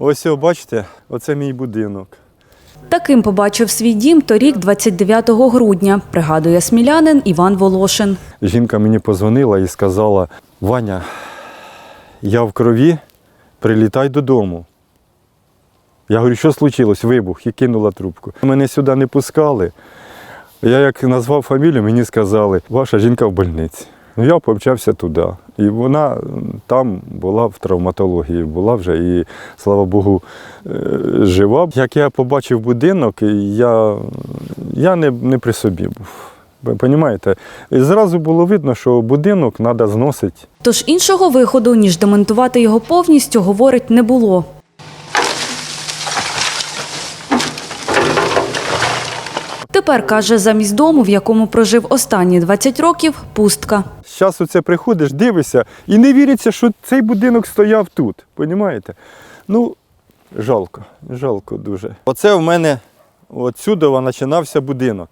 Ось, бачите, оце мій будинок. Таким побачив свій дім торік, 29 грудня, пригадує смілянин Іван Волошин. Жінка мені позвонила і сказала: Ваня, я в крові, прилітай додому. Я говорю, що случилось? Вибух і кинула трубку. Мене сюди не пускали. Я як назвав фамілію, мені сказали, ваша жінка в больниці. Ну, я помчався туди. І вона там була в травматології, була вже і, слава Богу, е, жива. Як я побачив будинок, я, я не, не при собі був. Ви розумієте? І зразу було видно, що будинок треба зносити. Тож іншого виходу, ніж демонтувати його повністю, говорить, не було. Тепер, каже, замість дому, в якому прожив останні 20 років, пустка. Зараз оце приходиш, дивишся, і не віриться, що цей будинок стояв тут. Понімаєте? Ну, жалко, жалко дуже. Оце в мене отсюди починався будинок.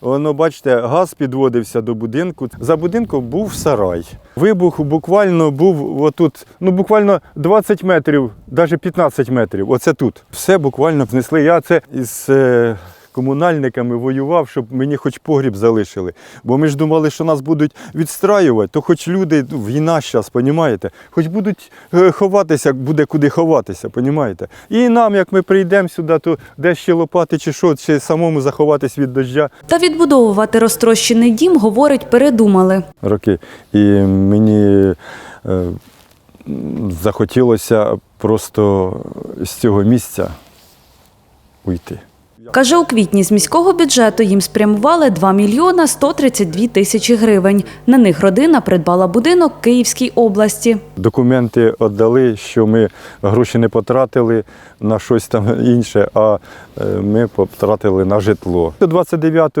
Воно, бачите, газ підводився до будинку. За будинком був сарай. Вибух буквально був отут, ну буквально 20 метрів, навіть 15 метрів. Оце тут. Все буквально знесли. Я це із е, комунальниками воював, щоб мені хоч погріб залишили. Бо ми ж думали, що нас будуть відстраювати, то хоч люди, війна зараз, понімаєте, хоч будуть е, ховатися, буде куди ховатися, понімаєте? І нам, як ми прийдемо сюди, то де ще лопати чи що, чи самому заховатись від дождя. Та відбудовувати розтрощений дім, говорить, передумали. роки. І мені е, захотілося просто з цього місця уйти. Каже, у квітні з міського бюджету їм спрямували 2 мільйона 132 тисячі гривень. На них родина придбала будинок Київській області. Документи віддали, що ми гроші не потратили на щось там інше, а е, ми потратили на житло. 29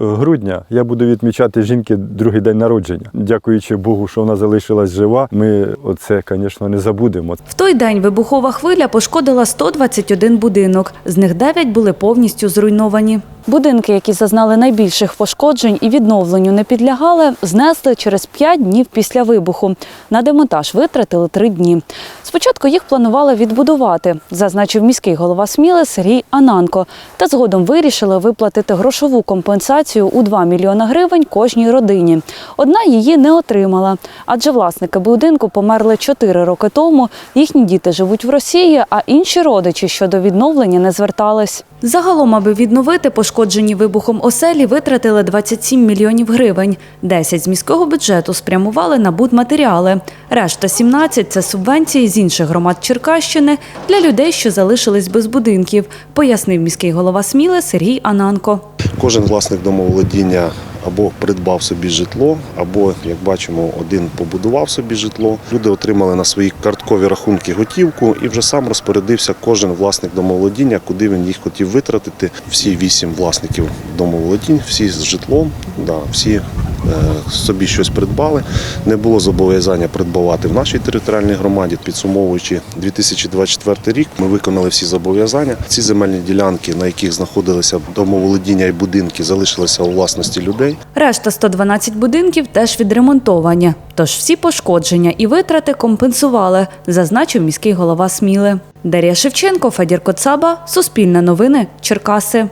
грудня я буду відмічати жінки другий день народження. Дякуючи Богу, що вона залишилась жива. Ми оце, звісно, не забудемо. В той день вибухова хвиля пошкодила 121 будинок. З них 9 були повністю зруйновані. Будинки, які зазнали найбільших пошкоджень і відновленню не підлягали, знесли через 5 днів після вибуху. На демонтаж витратили 3 дні. Спочатку їх планували відбудувати, зазначив міський голова Сміли Сергій Ананко. Та згодом вирішили виплатити грошову компенсацію у 2 мільйона гривень кожній родині. Одна її не отримала, адже власники будинку померли 4 роки тому. Їхні діти живуть в Росії, а інші родичі щодо відновлення не звертались. Загалом, аби відновити пошкоджені вибухом оселі, витратили 27 мільйонів гривень. 10 з міського бюджету спрямували на будматеріали. Решта 17 – це субвенції з інших громад Черкащини для людей, що залишились без будинків, пояснив міський голова Сміли Сергій Ананко. Кожен власник домоволодіння або придбав собі житло, або, як бачимо, один побудував собі житло. Люди отримали на свої карткові рахунки готівку і вже сам розпорядився кожен власник домоволодіння, куди він їх хотів витратити. Всі вісім власників домоволодінь, всі з житлом, да, всі собі щось придбали. Не було зобов'язання придбавати в нашій територіальній громаді. Підсумовуючи 2024 рік, ми виконали всі зобов'язання. Ці земельні ділянки, на яких знаходилися домоволодіння і будинки, залишилися у власності людей. Решта 112 будинків теж відремонтовані. Тож всі пошкодження і витрати компенсували, зазначив міський голова Сміли. Дар'я Шевченко, Федір Коцаба, Суспільне новини, Черкаси.